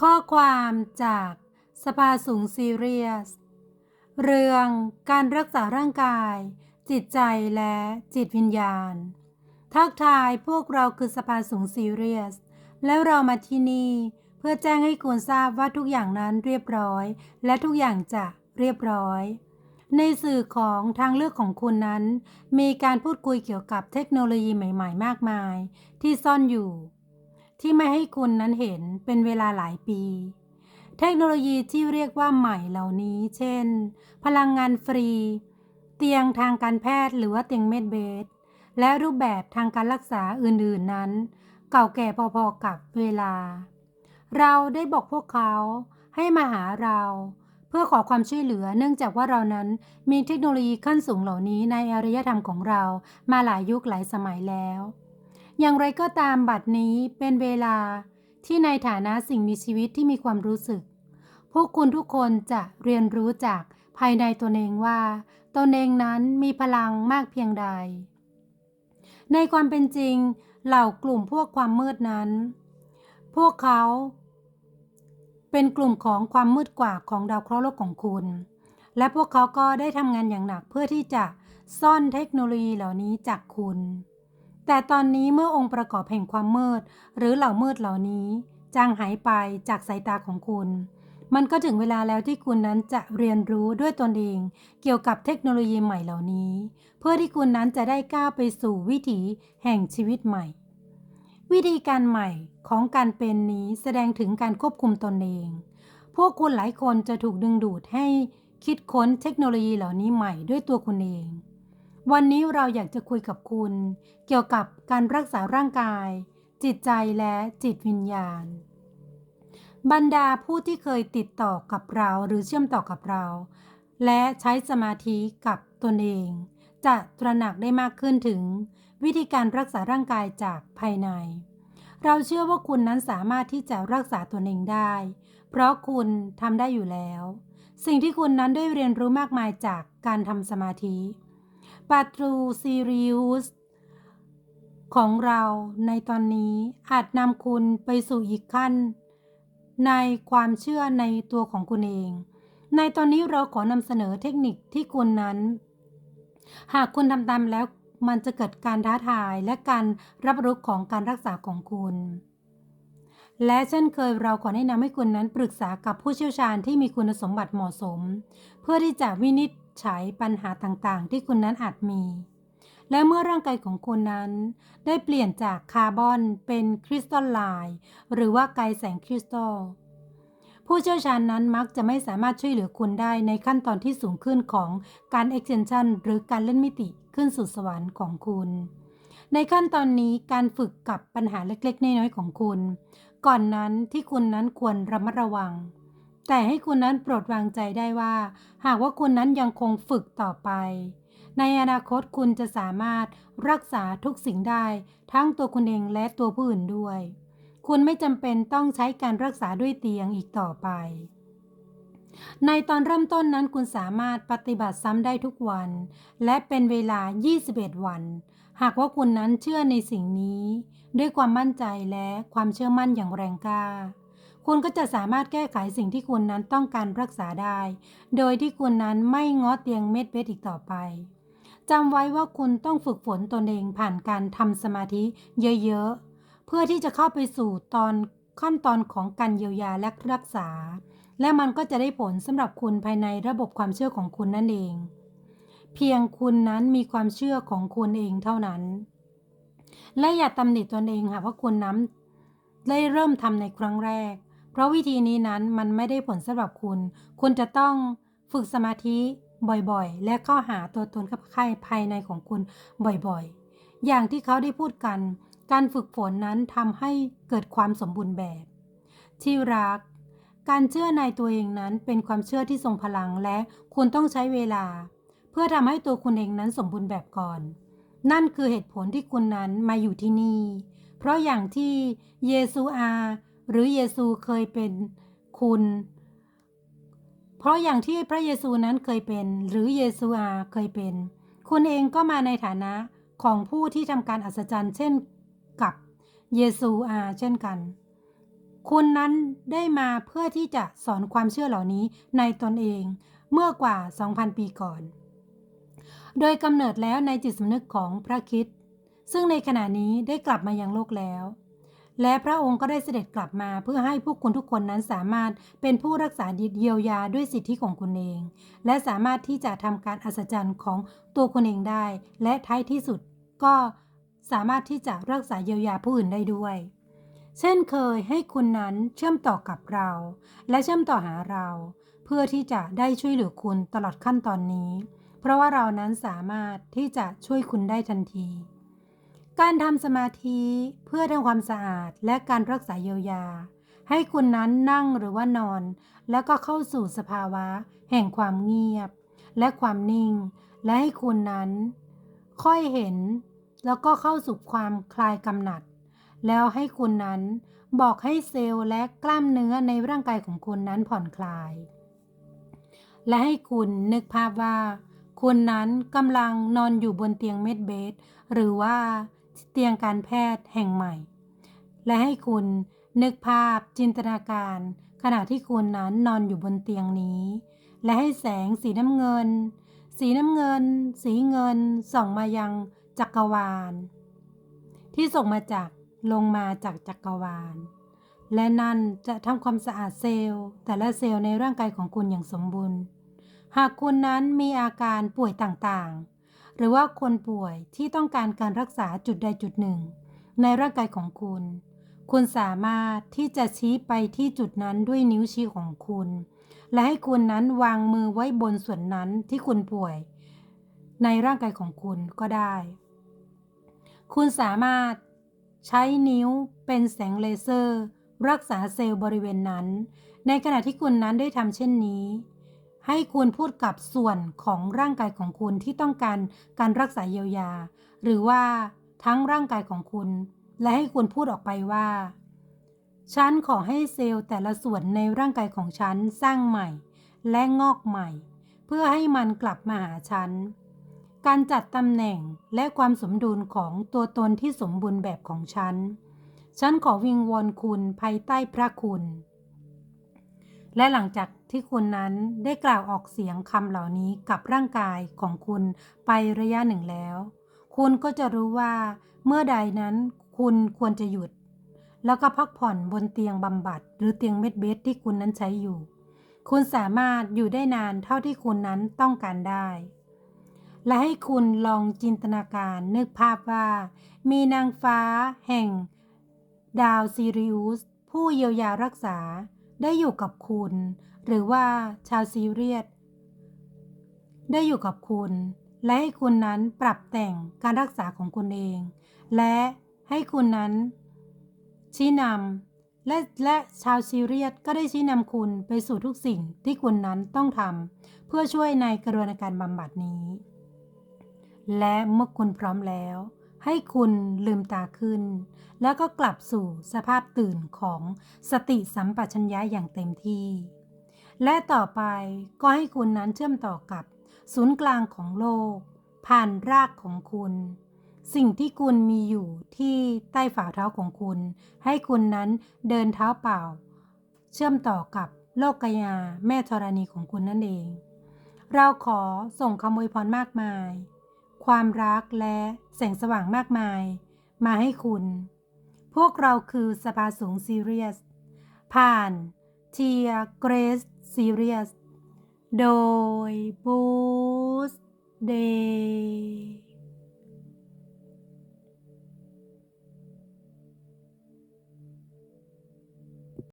ข้อความจากสภาสูงซีเรียส เรื่องการรักษาร่างกาย จิตใจและจิตวิญญาณ ทักทายพวกเราคือสภาสูงซีเรียส แล้วเรามาที่นี่เพื่อแจ้งให้คุณทราบว่าทุกอย่างนั้นเรียบร้อย และทุกอย่างจะเรียบร้อย ในสื่อของทางเลือกของคุณนั้น มีการพูดคุยเกี่ยวกับเทคโนโลยีใหม่ ๆ มากมาย ที่ซ่อนอยู่ ที่ไม่ให้คุณนั้นเห็นเป็นเวลาหลายปี เทคโนโลยีที่เรียกว่าใหม่เหล่านี้ เช่น พลังงานฟรี เตียงทางการแพทย์หรือว่าเตียงเมดเบดและรูปแบบทางการรักษาอื่นๆนั้น เก่าแก่พอๆกับเวลา เราได้บอกพวกเขาให้มาหาเราเพื่อขอความช่วยเหลือเนื่องจากว่าเรานั้นมีเทคโนโลยีขั้นสูงเหล่านี้ในอารยธรรมของเรามาหลายยุคหลายสมัยแล้ว อย่างไรก็ตามบัดนี้เป็นเวลาที่ในฐานะสิ่งมีชีวิตที่มีความรู้สึก พวกคุณทุกคนจะเรียนรู้จากภายในตนเองว่าตนเองนั้นมีพลังมากเพียงใด ในความเป็นจริง เหล่ากลุ่มพวกความมืดนั้น พวกเขา เป็นกลุ่มของความมืดกว่าของดาวเคราะห์โลกของคุณ และพวกเขาก็ได้ทำงานอย่างหนักเพื่อที่จะซ่อนเทคโนโลยีเหล่านี้จากคุณ แต่ตอนนี้เมื่อองค์ประกอบแห่งความมืด หรือเหล่ามืดเหล่านี้จางหายไปจากสายตาของคุณ มันก็ถึงเวลาแล้วที่คุณนั้นจะเรียนรู้ด้วยตนเอง เกี่ยวกับเทคโนโลยีใหม่เหล่านี้ เพื่อที่คุณนั้นจะได้ก้าวไปสู่วิถีแห่งชีวิตใหม่ วิธีการใหม่ของการเป็นนี้แสดงถึงการควบคุมตนเอง พวกคุณหลายคนจะถูกดึงดูดให้คิดค้นเทคโนโลยีเหล่านี้ใหม่ด้วยตัวคุณเอง วันนี้เราอยากจะคุยกับคุณ เกี่ยวกับการรักษาร่างกาย จิตใจและจิตวิญญาณ บรรดาผู้ที่เคยติดต่อกับเราหรือเชื่อมต่อกับเรา และใช้สมาธิกับตนเอง จะตระหนักได้มากขึ้นถึง วิธีการรักษาร่างกายจากภายใน เราเชื่อว่าคุณนั้นสามารถที่จะรักษาตนเองได้ เพราะคุณทำได้อยู่แล้ว สิ่งที่คุณนั้นได้เรียนรู้มากมายจากการทำสมาธิ ปาตรูซีริอุสของเราในตอนนี้อาจนำคุณไปสู่อีกขั้น ในความเชื่อในตัวของคุณเอง ในตอนนี้เราขอนำเสนอเทคนิคที่คุณนั้น หากคุณทำตามแล้วมันจะเกิดการท้าทายและการรับรู้ของการรักษาของคุณ และเช่นเคยเราขอแนะนำให้คุณนั้นปรึกษากับผู้เชี่ยวชาญที่มีคุณสมบัติเหมาะสม เพื่อที่จะวินิจ ฉัยปัญหาต่างๆ ที่คุณนั้นอาจมี และเมื่อร่างกายของคุณนั้น ได้เปลี่ยนจากคาร์บอนเป็นคริสตัลไลน์หรือว่าไกลแสงคริสตัลผู้เชี่ยวชาญนั้นมักจะไม่สามารถช่วยเหลือคุณได้ในขั้นตอนที่สูงขึ้นของการ extension หรือการเล่นมิติขึ้นสู่สวรรค์ของคุณ ในขั้นตอนนี้การฝึกกับปัญหาเล็กๆ น้อยๆของคุณ ก่อนนั้นที่คุณนั้นควรระมัดระวัง แต่ให้คุณนั้นโปรดวางใจได้ว่า หากว่าคุณนั้นยังคงฝึกต่อไป ในอนาคตคุณจะสามารถรักษาทุกสิ่งได้ ทั้งตัวคุณเองและตัวผู้อื่นด้วย คุณไม่จำเป็นต้องใช้การรักษาด้วยเตียงอีกต่อไป ในตอนเริ่มต้นนั้นคุณสามารถปฏิบัติซ้ำได้ทุกวัน และเป็นเวลา 21 วัน หากว่าคุณนั้นเชื่อในสิ่งนี้ ด้วยความมั่นใจและความเชื่อมั่นอย่างแรงกล้า คุณก็จะสามารถแก้ไขสิ่งที่คุณนั้นต้องการรักษาได้ โดยที่คุณนั้นไม่ง้อเตียงเม็ดเบสอีกต่อไปจำไว้ว่าคุณต้องฝึกฝนตนเองผ่านการทำสมาธิเยอะๆ เพื่อที่จะเข้าไปสู่ตอนขั้นตอนของการเยียวยาและรักษา และมันก็จะได้ผลสำหรับคุณภายในระบบความเชื่อของคุณนั่นเอง เพียงคุณนั้นมีความเชื่อของคุณเองเท่านั้น และอย่าตำหนิตนเองหากว่าคุณนั้นได้เริ่มทำในครั้งแรก เพราะวิธีนี้นั้นมันไม่ได้ผลสำหรับคุณ คุณจะต้องฝึกสมาธิบ่อยๆ และเข้าหาตัวตนกับใครภายในของคุณบ่อยๆ อย่างที่เขาได้พูดกัน การฝึกฝนนั้นทำให้เกิดความสมบูรณ์แบบ ที่รัก การเชื่อในตัวเองนั้นเป็นความเชื่อที่ทรงพลังและคุณต้องใช้เวลา เพื่อทำให้ตัวคุณเองนั้นสมบูรณ์แบบก่อน นั่นคือเหตุผลที่คุณนั้นมาอยู่ที่นี่ เพราะอย่างที่เยซูอา หรือเยซูเคยเป็นคุณ เพราะอย่างที่พระเยซูนั้นเคยเป็น หรือเยซูอาเคยเป็น คุณเองก็มาในฐานะของผู้ที่ทำการอัศจรรย์เช่นกับเยซูอาเช่นกัน คุณนั้นได้มาเพื่อที่จะสอนความเชื่อเหล่านี้ในตนเองเมื่อกว่า 2,000 ปีก่อน โดยกำเนิดแล้วในจิตสำนึกของพระคิดซึ่งในขณะนี้ได้กลับมายังโลกแล้ว และพระองค์ก็ได้เสด็จกลับมาเพื่อให้ผู้คุณทุกคนนั้นสามารถเป็นผู้รักษาเยียวยาด้วยสิทธิของคุณเอง และสามารถที่จะทำการอัศจรรย์ของตัวคุณเองได้ และท้ายที่สุดก็สามารถที่จะรักษาเยียวยาผู้อื่นได้ด้วย เช่นเคยให้คุณนั้นเชื่อมต่อกับเรา และเชื่อมต่อหาเรา เพื่อที่จะได้ช่วยเหลือคุณตลอดขั้นตอนนี้ เพราะว่าเรานั้นสามารถที่จะช่วยคุณได้ทันที การทำสมาธิเพื่อทำความสะอาดและการรักษาเยียวยา ให้คุณนั้นนั่งหรือว่านอน แล้วก็เข้าสู่สภาวะ แห่งความเงียบ และความนิ่ง และให้คุณนั้น ค่อยเห็น แล้วก็เข้าสู่ความคลายกำหนัด แล้วให้คุณนั้นบอกให้เซลล์และกล้ามเนื้อในร่างกายของคุณนั้นผ่อนคลาย และให้คุณนึกภาพว่าคุณนั้นกำลังนอนอยู่บนเตียงเม็ดเบดหรือว่า เตียงการแพทย์แห่งใหม่ และให้คุณนึกภาพจินตนาการ ขณะที่คุณนั้นนอนอยู่บนเตียงนี้ และให้แสงสีน้ำเงิน สีน้ำเงิน สีเงินส่องมายังจักรวาล ที่ส่งมาจากลงมาจากจักรวาล และนั่นจะทำความสะอาดเซลล์ แต่ละเซลล์ในร่างกายของคุณอย่างสมบูรณ์ หากคุณนั้นมีอาการป่วยต่างๆ หรือว่าคนป่วยที่ต้องการการรักษาจุดใดจุดหนึ่ง ในร่างกายของคุณ คุณสามารถที่จะชี้ไปที่จุดนั้นด้วยนิ้วชี้ของคุณ และให้คุณนั้นวางมือไว้บนส่วนนั้นที่คุณป่วย ในร่างกายของคุณก็ได้ คุณสามารถใช้นิ้วเป็นแสงเลเซอร์ รักษาเซลล์บริเวณนั้น ในขณะที่คุณนั้นได้ทำเช่นนี้ ให้คุณพูดกับส่วนของร่างกายของคุณที่ต้องการการรักษาเยียวยา หรือว่าทั้งร่างกายของคุณ และให้คุณพูดออกไปว่า ฉันขอให้เซลล์แต่ละส่วนในร่างกายของฉันสร้างใหม่ และงอกใหม่ เพื่อให้มันกลับมาหาฉัน การจัดตำแหน่งและความสมดุลของตัวตนที่สมบูรณ์แบบของฉัน ฉันขอวิงวอนคุณภายใต้พระคุณ และหลังจากที่คุณนั้นได้กล่าวออกเสียงคำเหล่านี้กับร่างกายของคุณไประยะหนึ่งแล้ว คุณก็จะรู้ว่า เมื่อใดนั้นคุณควรจะหยุด แล้วก็พักผ่อนบนเตียงบำบัด หรือเตียงเม็ดเบสที่คุณนั้นใช้อยู่ คุณสามารถอยู่ได้นานเท่าที่คุณนั้นต้องการได้ และให้คุณลองจินตนาการนึกภาพว่า มีนางฟ้าแห่ง ดาวซีริอุสผู้เยียวยารักษา ได้อยู่กับคุณ หรือว่าชาวซีเรียสได้อยู่กับคุณ และให้คุณนั้นปรับแต่งการรักษาของคุณเอง และให้คุณนั้น ชี้นำและและชาวซีเรียสก็ได้ชี้นำคุณไปสู่ทุกสิ่งที่คุณนั้นต้องทำเพื่อช่วยในกระบวนการบำบัดนี้ และเมื่อคุณพร้อมแล้ว ให้คุณลืมตาขึ้น แล้วก็กลับสู่สภาพตื่นของสติสัมปชัญญะอย่างเต็มที่ และต่อไปก็ให้คุณนั้นเชื่อมต่อกับศูนย์กลางของโลก ผ่านรากของคุณ สิ่งที่คุณมีอยู่ที่ใต้ฝ่าเท้าของคุณ ให้คุณนั้นเดินเท้าเปล่า เชื่อมต่อกับโลกกายาแม่ธรณีของคุณนั่นเอง เราขอส่งคำอวยพรมากมาย ความรักและแสงสว่างมากมาย มาให้คุณ พวกเราคือสภาสูงซีเรียส ผ่านเทียเกรสซีเรียส โดยบูสเดย์